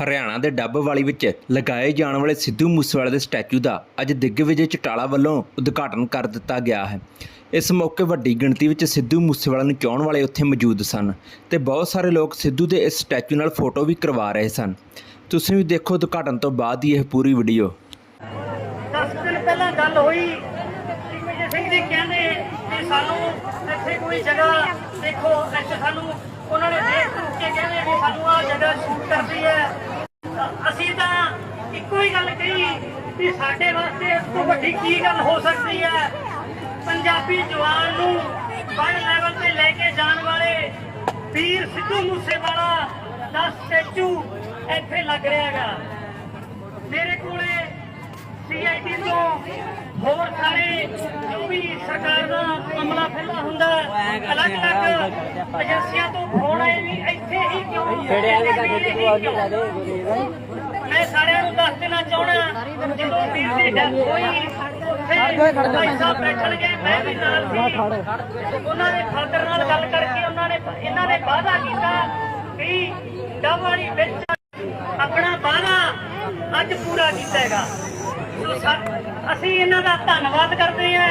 ਹਰਿਆਣਾ ਦੇ ਡੱਬਵਾਲੀ ਵਿੱਚ ਲਗਾਏ ਜਾਣ ਵਾਲੇ ਸਿੱਧੂ ਮੂਸੇਵਾਲੇ ਦੇ ਸਟੈਚੂ ਦਾ ਅੱਜ ਦਿੱਗਵਿਜੇ ਚਟਾਲਾ ਵੱਲੋਂ ਉਦਘਾਟਨ ਕਰ ਦਿੱਤਾ ਗਿਆ ਹੈ। ਇਸ ਮੌਕੇ ਵੱਡੀ ਗਿਣਤੀ ਵਿੱਚ ਸਿੱਧੂ ਮੂਸੇਵਾਲਾ ਨੂੰ ਚਾਹਣ ਵਾਲੇ ਉੱਥੇ ਮੌਜੂਦ ਸਨ ਤੇ ਬਹੁਤ ਸਾਰੇ ਲੋਕ ਸਿੱਧੂ ਦੇ ਇਸ ਸਟੈਚੂ ਨਾਲ ਫੋਟੋ ਵੀ ਕਰਵਾ ਰਹੇ ਸਨ। ਤੁਸੀਂ ਵੀ ਦੇਖੋ ਉਦਘਾਟਨ ਤੋਂ ਬਾਅਦ ਹੀ ਇਹ ਪੂਰੀ ਵੀਡੀਓ। ਦਸ ਦਿਨ ਪਹਿਲਾਂ ਗੱਲ ਹੋਈ। ਦਿਗਵਿਜੇ ਸਿੰਘ ਜੀ ਕਹਿੰਦੇ ਕਿ ਸਾਨੂੰ ਇੱਥੇ ਕੋਈ ਜਗ੍ਹਾ ਦੇਖੋ, ਇੱਥੇ ਸਾਨੂੰ ਉਹਨਾਂ ਨੇ ਦੇਖ ਕੇ ਕਹਿੰਦੇ ਵੀ ਸਾਨੂੰ ਆਹ ਜਗ੍ਹਾ ਸ਼ੂਟ ਕਰਦੀ ਹੈ ਤਾਂ ਅਸੀਂ ਤਾਂ ਇੱਕੋ ਹੀ ਗੱਲ ਕਹੀ ਕਿ ਸਾਡੇ ਵਾਸਤੇ ਇਸ ਤੋਂ ਵੱਡੀ ਕੀ ਗੱਲ ਹੋ ਸਕਦੀ ਹੈ? ਪੰਜਾਬੀ ਜਵਾਨ ਨੂੰ ਵਰਲਡ ਲੈਵਲ ਤੇ ਲੈ ਕੇ ਜਾਣ ਵਾਲੇ ਵੀਰ ਸਿੱਧੂ ਮੂਸੇਵਾਲਾ ਦਾ ਸਟੈਚੂ ਇੱਥੇ ਲੱਗ ਰਿਹਾ ਹੈਗਾ। ਮੇਰੇ ਕੋਲੇ ਸੀਆਈਟੀ ਤੋਂ ਹੋਰ ਸਾਰੇ ਜੋ ਵੀ ਸਰਕਾਰ ਦਾ ਅਮਲਾ ਫਿਰਦਾ ਹੁੰਦਾ ਅਲੱਗ-ਅਲੱਗ ਏਜੰਸੀਆਂ ਤੋਂ ਫੋਨ ਆਏ ਵੀ ਇੱਥੇ ਹੀ ਕਿਉਂ ਮੈਂ ਸਾਰਿਆਂ ਜਦੋਂ ਭਾਈ ਸਾਹਿਬ ਬੈਠਣਗੇ ਮੈਂ ਵੀ ਨਾਲ ਸੀ। ਉਹਨਾਂ ਦੇ ਫਾਦਰ ਨਾਲ ਗੱਲ ਕਰਕੇ ਉਹਨਾਂ ਨੇ ਇਹਨਾਂ ਨੇ ਵਾਅਦਾ ਕੀਤਾ ਵਿੱਚ ਆਪਣਾ ਵਾਅਦਾ ਅੱਜ ਪੂਰਾ ਕੀਤਾ ਹੈਗਾ। ਅਸੀਂ ਇਹਨਾਂ ਦਾ ਧੰਨਵਾਦ ਕਰਦੇ ਹਾਂ।